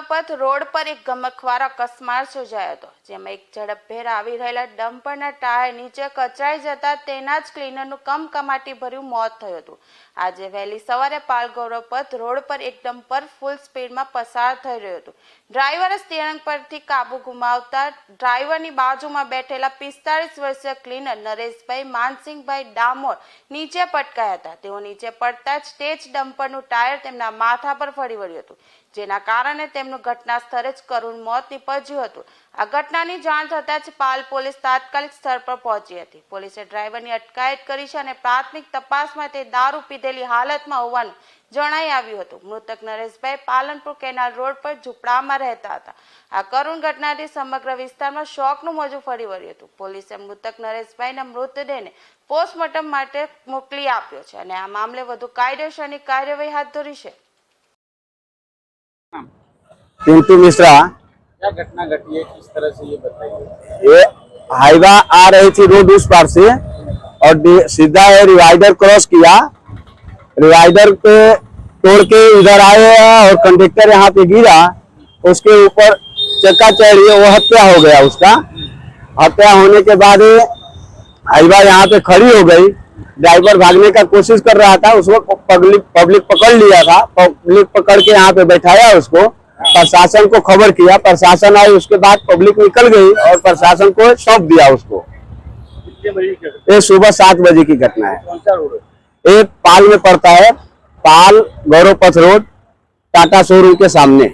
પથ રોડ પર એક ગમખવાર અકસ્માત સર્જાયો હતો, જેમાં એક ઝડપભેર આવી રહેલા ડમ્પરના ટાયર નીચે કચરાઈ જતા તેના જ ક્લીનરનું કમકમાટી ભર્યું મોત થયું હતું. આજે વહેલી સવારે પાલગૌરવ રોડ પર એક ડમ્પર ફૂલ સ્પીડમાં પસાર થઈ રહ્યું હતું. ડ્રાઈવરે સ્ટીયરિંગ પરથી કાબુ ગુમાવતા ડ્રાઈવરની બાજુમાં બેઠેલા પિસ્તાળીસ વર્ષીય ક્લીનર નરેશભાઈ માનસિંહભાઈ ડામોર નીચે પટકાયા હતા. તેઓ નીચે પડતા જ તે જ ડમ્પરનું ટાયર તેમના માથા પર ફરી વળ્યું હતું, જેના કારણે તેમનું ઘટના સ્થળે જ કરુણ મોત નીપજ્યું હતું. આ ઘટનાની જાણ થતાં જ પાલ પોલીસ તાત્કાલિક સ્થળ પર પહોંચી હતી. પોલીસે ડ્રાઈવરની અટકાયત કરી છે અને પ્રાથમિક તપાસમાં તે દારૂ પીધેલી હાલતમાં હોવાનું જણાઈ આવ્યું હતું. મૃતક નરેશભાઈ પાલનપુર કેનાલ રોડ પર ઝૂંપડામાં રહેતા હતા. આ કરુણ ઘટનાથી સમગ્ર વિસ્તારમાં શોકનું મોજું ફરી વળ્યું હતું. પોલીસે મૃતક નરેશભાઈના મૃતદેહને પોસ્ટમોર્ટમ માટે મોકલી આપ્યો છે અને આ મામલે વધુ કાયદેસરની કાર્યવાહી હાથ ધરી છે. पिंटू मिश्रा। क्या घटना घटी है? किस तरह से ये बताइए। ये हाईवा आ रही थी रोड उस पार से और सीधा है रिवाइडर क्रॉस किया। रिवाइडर पे तोड़ के इधर आए और कंडक्टर यहाँ पे गिरा। उसके ऊपर चक्का चढ़ गया वो हत्या हो गया उसका। हत्या होने के बाद हाईवा यहाँ पे खड़ी हो गई। ड्राइवर भागने का कोशिश कर रहा था उसको पब्लिक पब्लिक पकड़ लिया था। पब्लिक पकड़ के यहाँ पे बैठाया उसको। प्रशासन को खबर किया, प्रशासन आई, उसके बाद पब्लिक निकल गई और प्रशासन को सौंप दिया उसको। ये सुबह सात बजे की घटना है। ये पाल में पड़ता है, पाल गौरव पथ रोड, टाटा शोरूम के सामने।